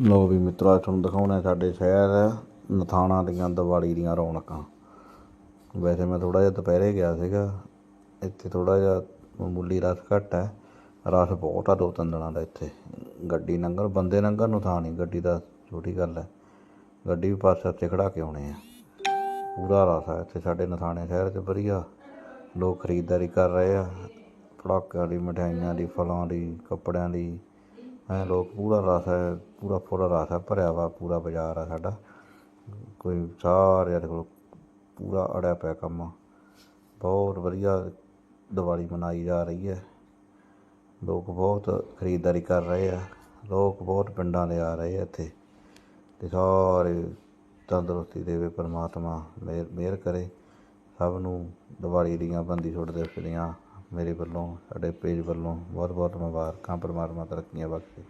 ਲੋ ਵੀ ਮਿੱਤਰੋ, ਅੱਜ ਤੁਹਾਨੂੰ ਦਿਖਾਉਣਾ ਸਾਡੇ ਸ਼ਹਿਰ ਨਥਾਣਾ ਦੀਆਂ, ਦੀਵਾਲੀ ਦੀਆਂ ਰੌਣਕਾਂ। ਵੈਸੇ ਮੈਂ ਥੋੜਾ ਜਿਹਾ ਦੁਪਹਿਰੇ ਗਿਆ ਸੀਗਾ। ਇੱਥੇ ਥੋੜਾ ਜਿਹਾ ਮਾਮੂਲੀ ਰਸ਼ ਘੱਟ ਹੈ। ਰਸ਼ ਬਹੁਤ ਆ ਦੋ ਤਿੰਨ ਦਿਨਾਂ ਦਾ ਇੱਥੇ। ਗੱਡੀ ਲੰਘਣ ਬੰਦੇ ਲੰਘਣ ਨੂੰ ਥਾਂ ਨਹੀਂ। ਗੱਡੀ ਦਾ ਛੋਟੀ ਗੱਲ ਹੈ। ਗੱਡੀ ਵੀ ਪਾਸੇ ਉੱਤੇ ਖੜਾ ਕੇ ਆਉਣੇ ਆ। ਪੂਰਾ ਰਸ਼ ਹੈ ਇੱਥੇ ਸਾਡੇ ਨਥਾਣੇ ਸ਼ਹਿਰ 'ਚ, ਵਧੀਆ। ਲੋਕ ਖਰੀਦਦਾਰੀ ਕਰ ਰਹੇ ਆ। ਪਟਾਕਿਆਂ ਦੀ, ਮਠਿਆਈਆਂ ਦੀ, ਫਲਾਂ ਦੀ, ਕੱਪੜਿਆਂ ਦੀ। ਐ ਲੋਕ ਪੂਰਾ ਰਸ ਹੈ, ਪੂਰਾ ਪੂਰਾ ਰਸ ਹੈ, ਭਰਿਆ ਵਾ, ਪੂਰਾ ਬਾਜ਼ਾਰ ਆ ਸਾਡਾ। ਕੋਈ ਸਾਰਿਆਂ ਦੇ ਕੋਲ ਪੂਰਾ ਅੜਿਆ ਪਿਆ ਕੰਮ ਬਹੁਤ ਵਧੀਆ ਦੀਵਾਲੀ ਮਨਾਈ ਜਾ ਰਹੀ ਹੈ। ਲੋਕ ਬਹੁਤ ਖਰੀਦਦਾਰੀ ਕਰ ਰਹੇ ਆ। ਲੋਕ ਬਹੁਤ ਪਿੰਡਾਂ ਦੇ ਆ ਰਹੇ ਆ ਇੱਥੇ। ਤੇ ਸਾਰੇ ਤੰਦਰੁਸਤੀ ਦੇਵੇ, ਪਰਮਾਤਮਾ ਮਿਹਰ ਮਿਹਰ ਕਰੇ। ਸਭ ਨੂੰ ਦੀਵਾਲੀ ਦੀਆਂ ਬੰਦੀ ਛੋੜ ਦਿਵਸ ਦੀਆਂ ਮੇਰੇ ਵੱਲੋਂ ਸਾਡੇ ਪੇਜ ਵੱਲੋਂ ਬਹੁਤ ਬਹੁਤ ਮੁਬਾਰਕਾਂ ਪਰਮਾਤਮਾ ਤਰੱਕੀਆਂ ਬਖਸ਼ੇ।